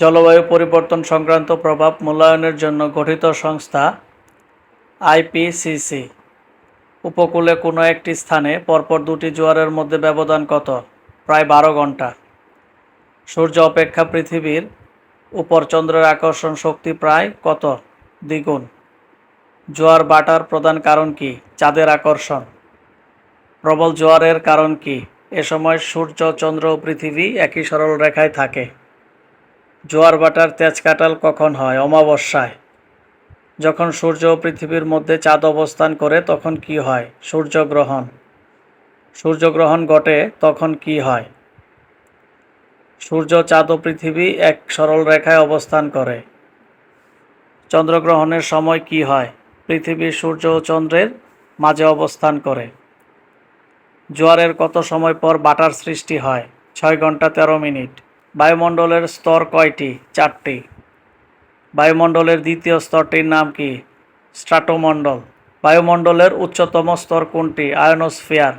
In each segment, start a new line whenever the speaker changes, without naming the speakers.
জলবায়ু পরিবর্তন সংক্রান্ত প্রভাব মূল্যায়নের জন্য গঠিত সংস্থা আইপিসিসি। উপকূলে কোনো একটি স্থানে পরপর দুটি জোয়ারের মধ্যে ব্যবধান কত? প্রায় বারো ঘণ্টা। সূর্য অপেক্ষা পৃথিবীর উপর চন্দ্রের আকর্ষণ শক্তি প্রায় কত? দ্বিগুণ। জোয়ার বাটার প্রধান কারণ কি? চাঁদের আকর্ষণ। প্রবল জোয়ারের কারণ কি? এ সময় সূর্য, চন্দ্র ও পৃথিবী একই সরল রেখায় থাকে। জোয়ার বাটার তেজ কাটাল কখন হয়? অমাবস্যায়। যখন সূর্য ও পৃথিবীর মধ্যে চাঁদ অবস্থান করে, তখন কি হয়? সূর্যগ্রহণ। সূর্যগ্রহণ ঘটে, তখন কি হয়? সূর্য, চাঁদ ও পৃথিবী এক সরল রেখায় অবস্থান করে। চন্দ্রগ্রহণের সময় কি হয়? পৃথিবী সূর্য ও চন্দ্রের মাঝে অবস্থান করে। জোয়ারের কত সময় পর বাটার সৃষ্টি হয়? ছয় ঘণ্টা তেরো মিনিট। বায়ুমণ্ডলের স্তর কয়টি? চারটি। বায়ুমণ্ডলের দ্বিতীয় স্তরটির নাম কি? স্ট্রাটোমণ্ডল। বায়ুমণ্ডলের উচ্চতম স্তর কোনটি? আয়নোস্ফিয়ার।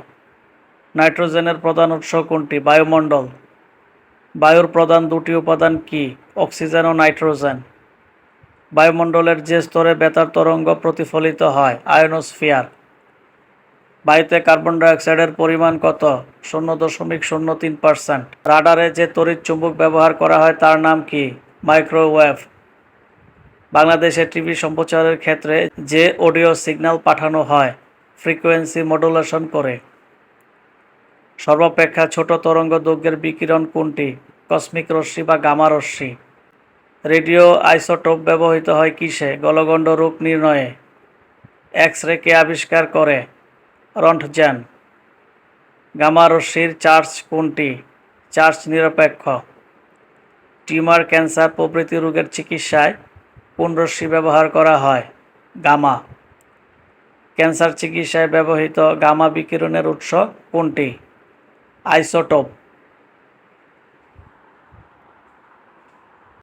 নাইট্রোজেনের প্রধান উৎস কোনটি? বায়ুমণ্ডল। বায়ুর প্রধান দুটি উপাদান কি? অক্সিজেন ও নাইট্রোজেন। বায়ুমণ্ডলের যে স্তরে বেতার তরঙ্গ প্রতিফলিত হয়, আয়নোস্ফিয়ার। বায়ুতে কার্বন ডাইঅক্সাইডের পরিমাণ কত? শূন্য দশমিক শূন্য তিন পার্সেন্ট। রাডারে যে তড়িৎ চুম্বক ব্যবহার করা হয় তার নাম কি? মাইক্রোওয়েভ। বাংলাদেশে টিভি সম্প্রচারের ক্ষেত্রে যে অডিও সিগন্যাল পাঠানো হয়, ফ্রিকোয়েন্সি মডুলেশন করে। সর্বাপেক্ষা ছোট তরঙ্গ দৈর্ঘ্যের বিকিরণ কোনটি? কসমিক রশ্মি বা গামা রশ্মি। রেডিও আইসোটোপ ব্যবহৃত হয় কিসে? গলগণ্ড রোগ নির্ণয়ে। এক্স রে কে আবিষ্কার করে? রন্টজেন। গামা রশ্মির চার্জ কোনটি? চার্জ নিরপেক্ষ। টিউমার ক্যান্সার প্রভৃতি রোগের চিকিৎসায় কোন রশ্মি ব্যবহার করা হয়? গামা। ক্যান্সার চিকিৎসায় ব্যবহৃত গামা বিকিরণের উৎস কোনটি? আইসোটোপ।